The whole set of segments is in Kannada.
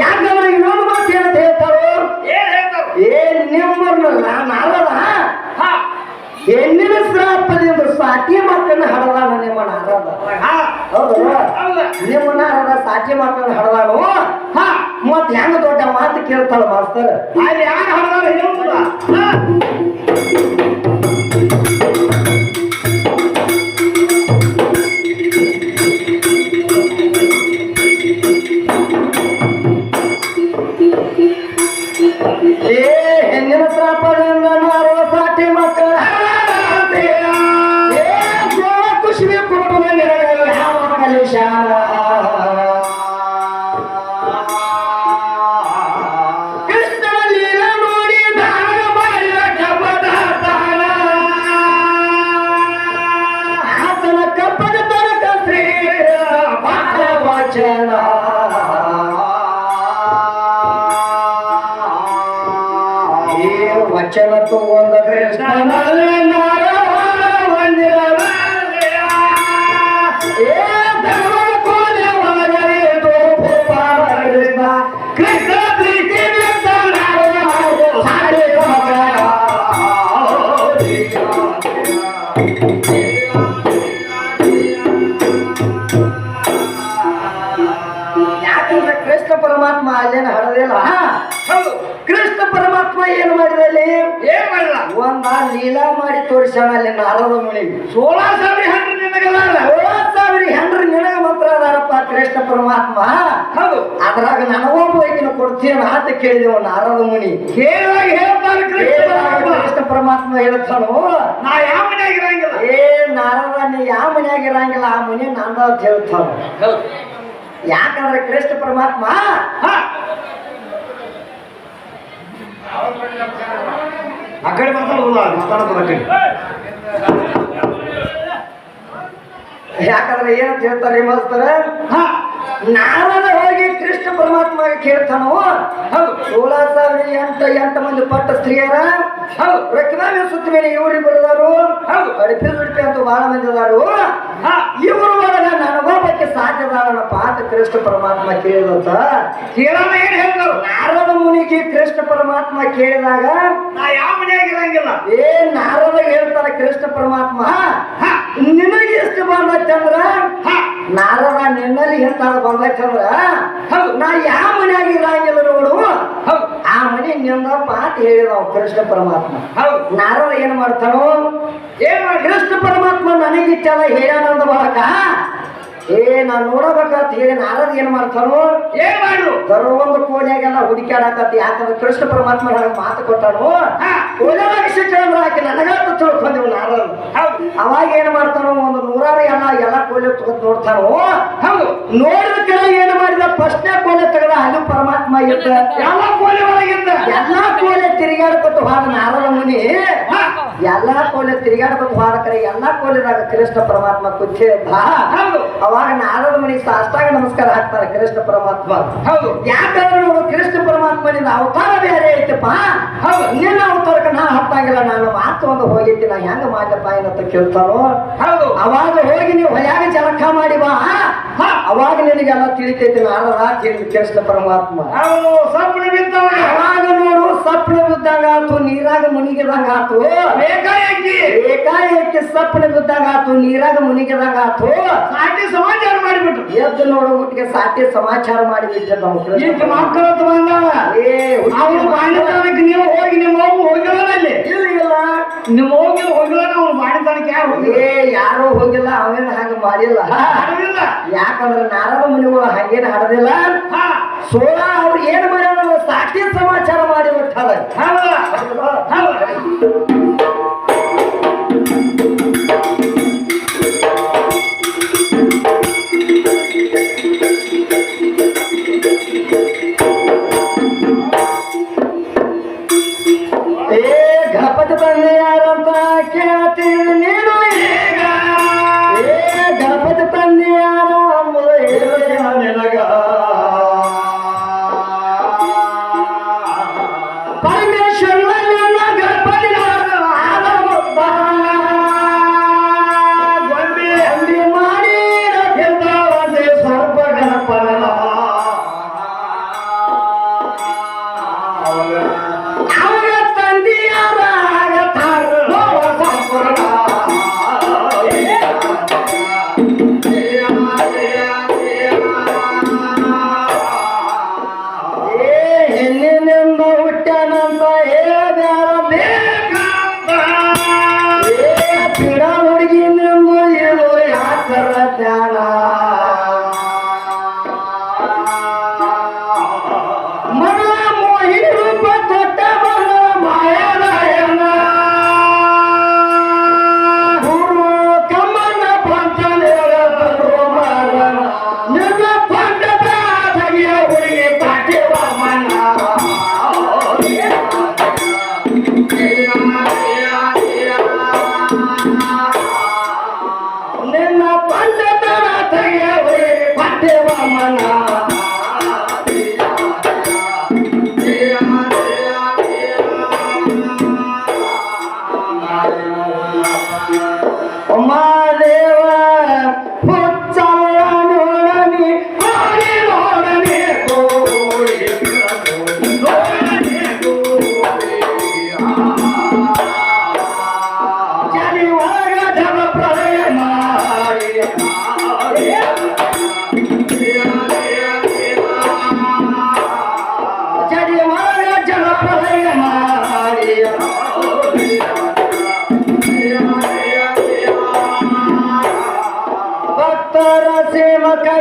ಯಾಕಂದ್ರೆ ಇನ್ನೊಂದು ಮಾತು ಏನಂತ ಹೇಳ್ತಾರೋ ಏನ್ ಹೇಳ್ತಾರು? ಏ ನಿಮ್ಮನ್ನ ನಾರದ ಹಾ. ಹೆಣ್ಣಿನ ಶ್ರಾಪದಿಂದ ಸಾಟಿ ಮಕ್ಕಳನ್ನ ಹಡದಾನ ನಿಮ್ಮ ನಾರದ. ನಿಮ್ಮ ನಾರದ ಸಾಟಿ ಮಕ್ಕಳನ್ನ ಹಡದಾನು ಹಾ. ಮತ್ ಹೆಂಗ ದೊಡ್ಡ ಮಾತು ಕೇಳ್ತಾಳ ಮಾಸ್ತರ್? ಅಲ್ಲಿ ಯಾರು ಹಡದಾರ? ಹೇಳುವುದ ತಗೊಂಡ ಕೃಷ್ಣನಲ್ಲಿ ಲೀಲಾ ಮಾಡಿ ತೋರಿಸ್ಯಾನ ಅಲ್ಲಿ ನಾರದ ಮುನಿ ಸೋಳ ಸಾವಿರ ಹೆಂಡ್ರಿ ನಿನಗಲ್ಲ ಸೋಲಾ ಸಾವಿರ ಹೆಂಡ್ರಿ ನಿನಗ ಮಾತ್ರ ಅದಾರಪ್ಪ ಕೃಷ್ಣ ಪರಮಾತ್ಮ. ಹೌದು. ಅದ್ರಾಗ ನನಗೊಬ್ಬ ಐಕಿನ ಕೊಡ್ತೀನ ಅಂತ ಕೇಳಿದೆವು ನಾರದ ಮುನಿ. ಕೇಳಿದಾಗ ಹೇಳ್ತಾರೆ ಕೃಷ್ಣ ಪರಮಾತ್ಮ. ಹೇಳ್ತಾನು? ನಾ ಯಾವ ಮನ್ಯಾಗ ಇರಂಗಿಲ್ಲ. ಏ ನಾರದ ನೀ ಯಾವ ಮನ್ಯಾಗ ಇರಂಗಿಲ್ಲ ಆ ಮುನಿ ನಾನು ಅಂತ ಹೇಳ್ತಾನ? ಯಾಕಂದ್ರೆ ಕೃಷ್ಣ ಪರಮಾತ್ಮ ಹಾ ಆ ಕಡೆ ಮಾತಾಡೋದಿಲ್ಲ ಆ ಕಡೆ ಯಾಕಂದ್ರೆ ಏನಂತ ಹೇಳ್ತಾರೆ ಮಾಸ್ತರ? ಹಾ. ನಾರದ ಹೋಗಿ ಕೃಷ್ಣ ಪರಮಾತ್ಮ ಕೇಳ್ತಾನೋ ಹೌದು. ಸೋಳ ಸಾವಿರ ಎಂಟ ಎಂಟು ಮಂದಿ ಪಟ್ಟ ಸ್ತ್ರೀಯರ? ಹೌದು. ರಕ್ತದಾನ ಸುತ್ತ ಮೇಲೆ ಇವ್ರಿ ಬರದಾರು ಹೌದು. ಅಡಿಪಿ ದುಡಿಪಿ ಅಂತ ಬಹಳ ಮಂದಿ ಅದಾರು ಇವರು ಸಾಧ್ಯದಾರನಪ್ಪ ಅಂತ ಕೃಷ್ಣ ಪರಮಾತ್ಮ ಕೇಳಿದಂತ ಕೇಳೋಣ ಏನ್ ಹೇಳಿದ್ರು ನಾರದ ಮುನಿಗೆ ಕೃಷ್ಣ ಪರಮಾತ್ಮ ಕೇಳಿದಾಗ ನಾ ಯಾವ ಮನೆಯಾಗಿರಂಗಿಲ್ಲ ಏ ನಾರದ ಹೇಳ್ತಾರ ಕೃಷ್ಣ ಪರಮಾತ್ಮ. ಹಾ ನಿನಗೆ ಎಷ್ಟು ಬಂದ ಹಾ. ನಾರದ ನಿನ್ನಲ್ಲಿ ಎಂತ ಬಂದ ಹೌದು. ನಾ ಯಾವ ಮನೆಯಾಗ ಇರಂಗಿಲ್ಲ ನೋಡು. ಆ ಮನೆ ನಿಂದ ಅಂತ ಹೇಳಿದವ ಕೃಷ್ಣ ಪರಮಾತ್ಮ. ನಾರದ ಏನ್ ಮಾಡ್ತಾನೋ? ಏನ್ ಕೃಷ್ಣ ಪರಮಾತ್ಮ ನನಗಿಟ್ಟಲ್ಲ ಹೇಳಾನಂದ ಬಳಕ ಏ ನಾನ್ ನೋಡಬೇಕಂತ ಹೇಳಿ ನಾರದ ಏನ್ ಮಾಡ್ತಾನೋ? ಏನ್ ಮಾಡು ಒಂದು ಕೋಣೆಗೆಲ್ಲ ಹುಡುಕ್ಯಾಡಕತ್ತಿ ಯಾಕಂದ್ರೆ ಕೃಷ್ಣ ಪರಮಾತ್ಮ ನನಗೆ ಮಾತು ಕೊಟ್ಟಾನು? ಕೋಲವಾಗಿ ಶಿಕ್ಷಣ ಆಕೆ ನನಗಂತ ತಿಳ್ಕೊಂಡೆವು ನಾರದ. ಹೌದು. ಅವಾಗ ಏನ್ ಮಾಡ್ತಾನೋ ಒಂದು ನೂರಾರು ಎಲ್ಲ ಎಲ್ಲ ಕೋಲೆ ತಗೊಂಡ್ ನೋಡ್ತಾನೋ? ಹೌದು. ನೋಡಿದ ಕೆಲ ಏನ್ ಮಾಡಿದ? ಫಸ್ಟ್ನೇ ಕೋಲೆ ತೆಗೆದ ಅದು ಪರಮಾತ್ಮ ಇದ್ದ. ಎಲ್ಲ ಕೋಲೆ ಒಳಗಿಂದ. ಎಲ್ಲಾ ತಿರುಗಾಡ್ಕೊತ ಹೋದ ನಾರದ ಮುನಿ ಎಲ್ಲಾ ಕೋಲೆ ತಿರುಗಾಡ್ಕೊತ ಹೋದ ಕರೆ ಎಲ್ಲಾ ಕೋಲಿದಾಗ ಕೃಷ್ಣ ಪರಮಾತ್ಮ ಕುಚ್ಚೆ ಅವಾಗ ನಾರದ ಮುನಿ ಸಾಷ್ಟಾಂಗ ನಮಸ್ಕಾರ ಹಾಕ್ತಾರೆ ಕೃಷ್ಣ ಪರಮಾತ್ಮ. ಹೌದು. ಯಾಕಂದ್ರೆ ನೋಡು ಕೃಷ್ಣ ಪರಮಾತ್ಮನಿಂದ ಅವತಾರ ಬೇರೆ ಐತಪ್ಪ. ಹೌದು. ನಿನ್ನ ಅವತಾರಕ್ಕೆ ನಾ ಹತ್ತಾಗಿಲ್ಲ ನಾನು ಮಾತು ಒಂದು ಹೋಗಿದ್ದೆ ನಾ ಹೆಂಗ ಮಾಡ್ಲಪ್ಪ ಏನಂತ ಕೇಳ್ತಾರೋ ಹೌದು. ಅವಾಗ ಹೋಗಿ ನೀವು ಹೊಯಾಗ ಜಲಕ ಮಾಡಿ ಬಾ. ಅವಾಗ ನಿನಗೆಲ್ಲ ತಿಳಿತೈತಿ ನಾನು ರಾತ್ರಿ ಕೃಷ್ಣ ಪರಮಾತ್ಮ. ಸಪ್ಪನೆ ಬಿದ್ದವ. ಅವಾಗ ನೋಡು ಸಪ್ನ ಬಿದ್ದಾಗ ಆತು ನೀರಾಗ ಮುನಿಗಿದಂಗ ಆತು. ಏಕಾಏಕಿ ಏಕಾಏಕಿ ಸಪ್ನ ಬಿದ್ದಾಗ ಆತು ನೀರಾಗ ಮುನಿಗಿದಂಗ ಆತು. ಸಾಟಿ ಸಮಾಚಾರ ಮಾಡಿಬಿಟ್ರು. ಎದ್ದು ನೋಡೋ ಒಟ್ಟಿಗೆ ಸಾಟಿ ಸಮಾಚಾರ ಮಾಡಿ ಬಿಟ್ಟೆ ನಾವು ಕೃಷ್ಣ ಮಕ್ಕಳು ಬಂದಾವ ಏ, ಅವ್ರು ನೀವು ಹೋಗಿ ನಿಮ್ಮ ಅವ್ವ ನಿಮ್ಮ ಹೋಗಿ ಹೋಗಿಲ್ಲ ಅವನು ಬಾಣಿತನಕ್ಕೆ ಯಾರು ಹೋಗಿಲ್ಲ? ಏ ಯಾರು ಹೋಗಿಲ್ಲ ಅವೇನು ಹಂಗ ಮಾಡಿಲ್ಲ. ಯಾಕಂದ್ರೆ ನಾರದ ಮುನಿಗಳು ಹಂಗೇನು ಹಡದಿಲ್ಲ? ಸೋಳ ಅವ್ರು ಏನು ಮಾಡ್ಯಾರ? ಸಾಕ್ಷಿ ಸಮಾಚಾರ ಮಾಡಿ ಬಿಟ್ಟಾರ. ಹೌದಾ.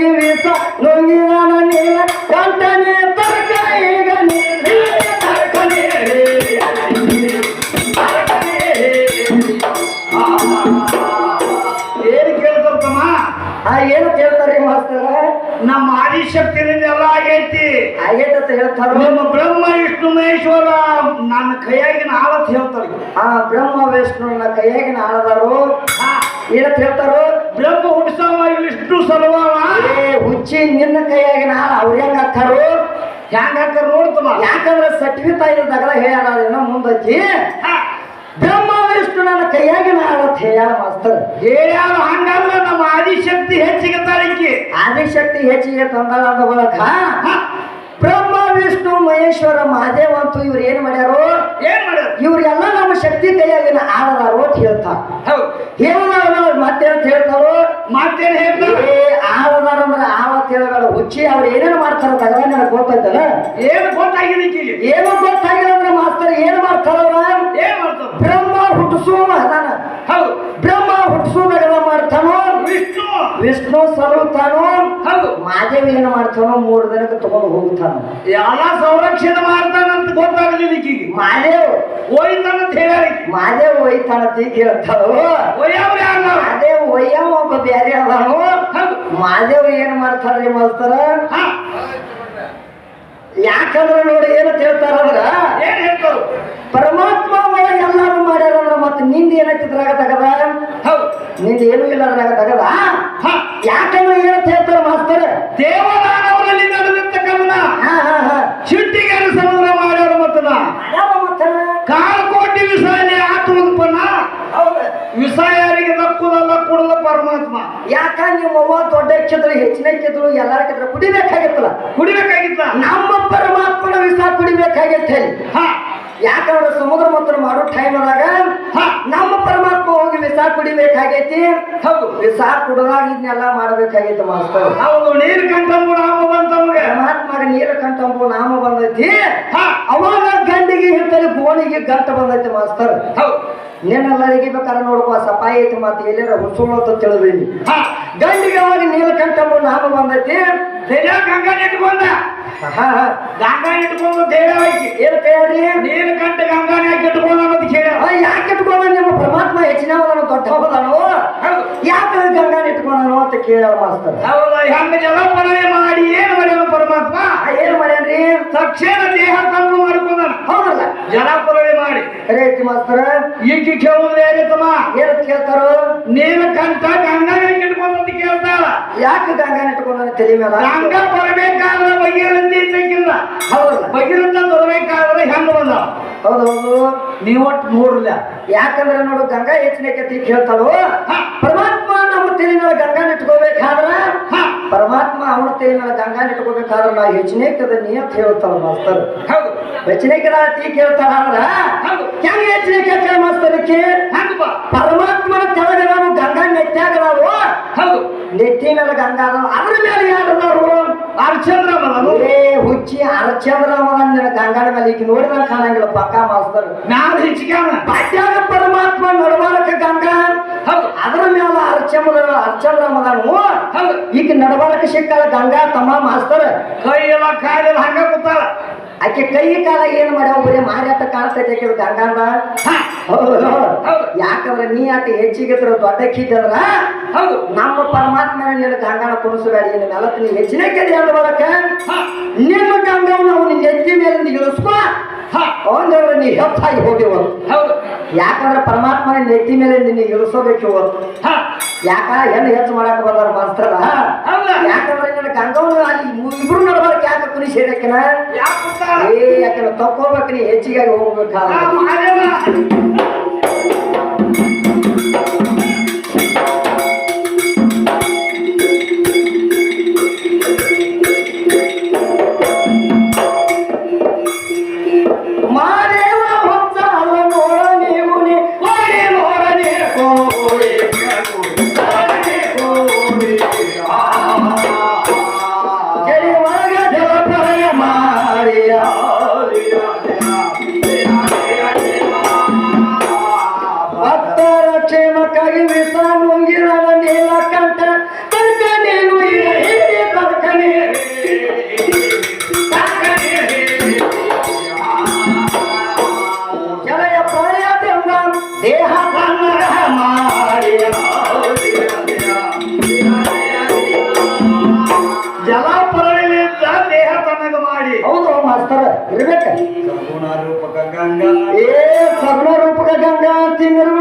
ಸೇವಕಾಗಿ ವೀಸ ನುಂಗಿದನ ನೀಲ ಕಂಟನೆ ತರ್ಕ ಈಗ ಏನು ಕೇಳ್ತಮ್ಮ ಆ ಏನು ಕೇಳ್ತಾರೆ ಮಾಸ್ತರ? ನಮ್ಮ ಆದಿಶಕ್ತಿನಿಂದ ಎಲ್ಲ ಆಗೈತಿ. ಅಂತ ಹೇಳ್ತಾರ? ನಿಮ್ಮ ಬ್ರಹ್ಮ ವಿಷ್ಣು ಮಹೇಶ್ವರ ನನ್ನ ಕೈಯಾಗಿನ ಆವತ್ ಹೇಳ್ತಾರೆ. ಆ ಬ್ರಹ್ಮ ವಿಷ್ಣುವಿನ ಕೈಯಾಗಿನ ಆಳದರು ಹಾ, ಏನಂತ ಹೇಳ್ತಾರೋ? ಬ್ರಹ್ಮ ಹುಟ್ಟಿಸವ ವಿಷ್ಣು ಸಲುವವ ಏ ಹುಚ್ಚಿ ನಿನ್ನ ಕೈಯಾಗಿ ನಾ ಅವ್ರ ಹೆಂಗ ಹಾಕಾರು ಹ್ಯಾಂಗ ಹಾಕಾರ ನೋಡ್ತಮ್ಮ ಯಾಕಂದ್ರೆ ಸಟ್ವಿ ತಾಯಿ ದಗಲ ಹೇಳ್ಯಾರ ಮುಂದಕ್ಕೆ ಮುಂದೈತಿ ಬ್ರಹ್ಮ ವಿಷ್ಣು ನನ್ನ ಕೈಯಾಗಿನ ಆಳತ್ ಹೇಳ್ಯಾರ ಮಾಸ್ತರ್. ಹೇಳ್ಯಾರ ಹಂಗಲ್ಲ ನಮ್ಮ ಆದಿಶಕ್ತಿ ಹೆಚ್ಚಿಗೆ ತಾರೀಕಿ ಆದಿಶಕ್ತಿ ಹೆಚ್ಚಿಗೆ ತಂದಾಳ ಅಂತ ಬಳಕ ಬ್ರಹ್ಮ ವಿಷ್ಣು ಮಹೇಶ್ವರ ಮಹಾದೇವ ಅಂತೂ ಇವ್ರು ಏನ್ ಮಾಡ್ಯಾರೋ? ಏನ್ ಮಾಡ್ಯಾರ? ಇವ್ರೆಲ್ಲ ನಮ್ಮ ಶಕ್ತಿ ಕೈಯಾಗಿನ ಆಡದಾರೋ ಅಂತ ಹೇಳ್ತಾರ. ಹೌದು. ಹೇಳುದಾರ ಮತ್ತೆ ಅಂತ ಹೇಳ್ತಾರೋ? ಮತ್ತೇನ್ ಹೇಳ್ತಾರ? ಏ ಆಳದಾರ ಅಂದ್ರೆ ಆವತ್ ಹೇಳಬೇಡ ಹುಚ್ಚಿ ಅವ್ರು ಏನೇನು ಮಾಡ್ತಾರ ತಗದ ನನಗೆ ಗೊತ್ತೈತಲ್ಲ? ಏನು ಗೊತ್ತಾಗಿದೆ ಈಕಿಗೆ ಏನು ಗೊತ್ತಾಗಿಲ್ಲ ಅಂದ್ರೆ ಮಾಸ್ತರ್ ಏನ್ ಮಾಡ್ತಾರ ಏನು ಏನ್ ಬ್ರಹ್ಮ ಹುಟ್ಟಿಸುವ ಅದಾನ ಹೌದು. ಬ್ರಹ್ಮ ಹುಟ್ಟಿಸುವುದಾಗದ ಮಾಡ್ತಾನೋ? ವಿಷ್ಣು. ವಿಷ್ಣು ಸಲುತ್ತಾನೋ ಹೌದು. ಮಾದೇವ್ ಏನು ಮಾಡ್ತಾನೋ? ಮೂರು ದಿನಕ್ಕೆ ತಗೊಂಡು ಹೋಗ್ತಾನ? ಎಲ್ಲ ಸಂರಕ್ಷಣೆ ಮಾಡ್ತಾನಂತ ಗೊತ್ತಾಗಲಿಲ್ಲ ಈಕಿಗೆ ಮಾದೇವ್ ಹೋಯ್ತಾನಂತ ಹೇಳ್ಯಾರ ಒಯ್ಯವ್ರು ಯಾರು ನಾವು? ಮಾದೇವ್ ಒಯ್ಯವ ಒಬ್ಬ ಬ್ಯಾರೆ ಅದಾನು? ಮಾದೇವ್ ಏನ್ ಮಾಡ್ತಾರ್ರಿ ಮಾಸ್ತರ? ಯಾಕಂದ್ರ ಯಾಕಂದ್ರೆ ನೋಡಿ ಏನ್ ಹೇಳ್ತಾರ ಅಂದ್ರ ಏನ್ ಹೇಳ್ತಾರು ಪರಮಾತ್ಮ ಎಲ್ಲಾರು ಮಾಡ್ಯಾರ ಅಂದ್ರ ಮತ್ತೆ ನಿಂದ ಚಿತ್ರಾಗ ತಗದ? ನಿಂದ ಏನು ಇಲ್ಲ ಅದ್ರಾಗ ತಗದ ಯಾಕಂದ್ರ ಯಾಕಂದ್ರೆ ಏನಂತ ಹೇಳ್ತಾರ ಮಾಸ್ತರ? ದೇವದಾನವರಲ್ಲಿ ನಡೆದಿರ್ತಕ್ಕಂಥ ಹಾ ಹಾ ಹಾ ಚಿಟ್ಟಿಗೆರೆ ಸಮುದ್ರ ಮಾಡ್ಯಾರ ಮತ್ತನ ಮಾಡ್ಯಾವ ಮತ್ತ ಕಾಲ್ಕೋಟಿ ವಿಷಯಲ್ಲಿ ಆತು ಉತ್ಪನ್ನ ಹೌದು ವಿಷ ಯಾರಿಗೆ ದಕ್ಕುದಲ್ಲ ಕೊಡಲ್ಲ ಪರಮಾತ್ಮ ಯಾಕ ನಿಮ್ಮ ಅವ್ವ ದೊಡ್ಡ ಕಿದ್ರು ಹೆಚ್ಚಿನ ಕ್ಷೇತ್ರ ಎಲ್ಲರ ಕಿದ್ರು ಕುಡಿಬೇಕಾಗಿತ್ತಲ್ಲ? ಕುಡಿಬೇಕಾಗಿತ್ತ? ನಮ್ಮ ಪರಮಾತ್ಮನ ವಿಷ ಕುಡಿಬೇಕಾಗಿತ್ತು ಹೇಳಿ. ಹಾ. ಯಾಕಂದ್ರೆ ಸಮುದ್ರ ಮಂತ್ರ ಮಾಡೋ ಟೈಮ್ ಅದಾಗ ಹಾ. ನಮ್ಮ ಪರಮಾತ್ಮ ಹೋಗಿ ವಿಷ ಕುಡಿಬೇಕಾಗೈತಿ. ಹೌದು. ವಿಷ ಕುಡದಾಗ ಇದನ್ನೆಲ್ಲ ಮಾಡ್ಬೇಕಾಗೈತಿ ಮಾಸ್ತರ್. ಹೌದು ನೀರು ಕಂಠಂಬು ನಾಮ ಬಂತ ನಮಗೆ. ನೀರು ಕಂಠಂಬು ನಾಮ ಬಂದೈತಿ. ಹಾ. ಅವಾಗ ಗಂಡಿಗೆ ಹಿಡ್ತಲ್ಲಿ ಗೋಣಿಗೆ ಗಂಟ ಬಂದೈತಿ ಮಾಸ್ತರ್. ಹೌದು. ನೆನೆಲ್ಲರಿಗೆ ಬೇಕಾದ್ರೆ ನೋಡುವ ಸಫಾಯಿ ಐತಿ ಮತ್ತೆ ಎಲ್ಲಾರ ಹುಸುಳು ಅಂತ ತಿಳಿದೀನಿ ಹಾ. ಗಂಡಿಗೆ ಅವಾಗ ನೀಲಕಂಠ ನಾಮ ಬಂದೈತಿ. ಗಂಗಾ ಇಟ್ಕೊಂಡ ಹಾ ಹಾ. ಗಂಗಾ ಇಟ್ಕೊಂಡು ದೇವೈಕಿ ಏನ್ ಕೇಳ್ರಿ ನೀಲಕಂಠ ಕಂಠ ಗಂಗಾನ ಇಟ್ಕೊಂಡ ಅನ್ನೋದು ಕೇಳ ಯಾಕೆ ಇಟ್ಕೊಂಡ ನಿಮ್ಮ ಪರಮಾತ್ಮ ಹೆಚ್ಚಿನವದನು ದೊಡ್ಡ ಹೌದು ಯಾಕೆ ಗಂಗಾನ ಇಟ್ಕೊಂಡನು ಅಂತ ಕೇಳ ಮಾಸ್ತರ್. ಹೌದಾ ಹೆಂಗ ಮಾಡಿ ಏನು ಮಾಡ್ಯಾನ ಪರಮಾತ್ಮ? ಏನು ಮಾಡ್ಯಾನ್ರಿ? ತಕ್ಷಣ ದೇಹ ತಂಪು ಮಾಡ್ಕೊಂಡಾನ. ಹೌದಲ್ಲ. ಜಲಪನಯ ಮಾಡಿ. ಅರೇತಿ ಮಾಸ್ತರ. ಈಕಿ ಕೇಳುವುದು ತಮ್ಮ ಏನ್ ಕೇಳ್ತಾರ? ನೀನು ಕಂತ ಗಂಗಾನ ಇಟ್ಕೊಂಡ್ ಅಂತ ಕೇಳ್ತಾಳ. ಯಾಕೆ ಗಂಗಾನ ತಲೆ ಮೇಲೆ? ಗಂಗಾ ಬರಬೇಕಾದ್ರೆ ಭಗೀರಥಿ ಇದ್ದಕ್ಕಿಲ್ಲ. ಹೌದಲ್ಲ. ಬಗೆರಂತ ಬರಬೇಕಾದ್ರೆ ಬರೀ ಹೆಂಗ ಬಂದ? ಹೌದು ಹೌದು. ನೀವ್ ಒಟ್ಟು ನೋಡ್ರಲ್ಲ. ಯಾಕಂದ್ರೆ ನೋಡು ಗಂಗಾ ಹೆಚ್ಚಿನಕತಿ ಕತಿ ಹಾ. ಪರಮಾತ್ಮ ನಮ್ಮ ಮೇಲೆ ಗಂಗಾ ನಿಟ್ಕೋಬೇಕಾದ್ರೆ? ಹಾ. ಪರಮಾತ್ಮ ಅವನ ಮೇಲೆ ಗಂಗಾ ಇಟ್ಕೋಬೇಕಾದ್ರ ನಾ ನೀ ಅಂತ ಹೇಳ್ತಾಳ ಮಾಸ್ತರ್. ಹೌದು. ಹೆಚ್ಚಿನಕದ ತೀ ಕೇಳ್ತಾಳ ಅಂದ್ರ. ಹೆಂಗ ಹೆಚ್ಚಿನಕ ಮಾಸ್ತರ್ಕ್ಕೆ ಪರಮಾತ್ಮನ ಕೆಳಗೆ ನಾವು ಗಂಗಾ ನೆಟ್ಟಾಗ ನಾವು. ಹೌದು. ನೆತ್ತಿ ಮೇಲೆ ಗಂಗಾ ಅದಾವ. ಅದ್ರ ಮೇಲೆ ಯಾರು ಅರ್ಚಂದ್ರ ಏ ಹುಚ್ಚಿ ಅರಚಂದ್ರ ಗಂಗಾನ ಮೇಲೆ ಈಗ ನೋಡಿದಂಗ ಕಾಣಂಗಿಲ್ಲ ಪಕ್ಕ ಮಾಸ್ತರ್ ನಾನು ಹೆಚ್ಚಿಗೆ ಪಾಟ್ಯಾಗ ಪರಮಾತ್ಮ ನಡಬಾರಕ ಗಂಗಾ. ಹೌದು. ಅದರ ಮ್ಯಾಲ ಅರ್ಚಂದ್ರ ಅರ್ಚಂದ್ರ ಮದನು ಈಗ ನಡಬಾರಕ ಸಿಕ್ಕಲ್ಲ ಗಂಗಾ ತಮ್ಮ ಮಾಸ್ತರ್. ಕೈ ಎಲ್ಲ ಕಾಯಿಲೆ ಹಂಗ ಕೂತಾಳ. ಆಕೆ ಕೈ ಕಾಲ ಏನ್ ಮಾಡ್ಯಾವ ಬರೀ ಮಾರ್ಯಾಟ ಕಾಣ್ತೈತೆ ಆಕೆ ಗಂಗಾಂದ. ಯಾಕಂದ್ರೆ ನೀ ಆಟ ಹೆಚ್ಚಿಗೆ ದೊಡ್ಡ ಕಿದ್ದದ್ರ ಹೌದು. ನಮ್ಮ ಪರಮಾತ್ಮನ ನಿನ್ನ ಗಂಗಾನ ಕುಣಿಸಬೇಡ ನಿನ್ನ ನೆಲಕ್ಕೆ ನೀ ಹೆಚ್ಚಿನ ಕೆರೆ ಅಂತ ಹಾ. ನಿಮ್ಮ ಗಂಗವನ್ನು ಅವನು ಎತ್ತಿ ಮೇಲಿಂದ ಇಳಿಸ್ಕೊ. ಹಾ. ಅವಂದ್ರೆ ನೀ ಹೆಚ್ಚಾಗಿ ಹೋಗಿವ ಹೌದು. ಯಾಕಂದ್ರೆ ಪರಮಾತ್ಮನ ನೆತ್ತಿ ಮೇಲೆ ನಿನ್ನ ಇಳಿಸೋಬೇಕು. ಇವತ್ತು ಹಾ. ಯಾಕ ಹೆಣ್ಣು ಹೆಚ್ಚು ಮಾಡಕ್ ಬರಲ್ಲ ಮಾಸ್ತರ ಹೌದಾ ಯಾಕಂದ್ರೆ ನನ್ನ ಗಂಗವನ್ನ ಅಲ್ಲಿ ಇಬ್ರು ನಡ್ಬಾರಕ್ ಯಾಕೆ ಕುನಿ ಕೂತಾಳ ಏ ಯಾಕಂದ್ರೆ ತಕ್ಕೋಬೇಕು ನೀ ಹೆಚ್ಚಿಗೆ ಹೋಗ್ಬೇಕಾದ ರೂಪಕ ಗಂಗಾ ಏ ಸಗುಣ ರೂಪಕ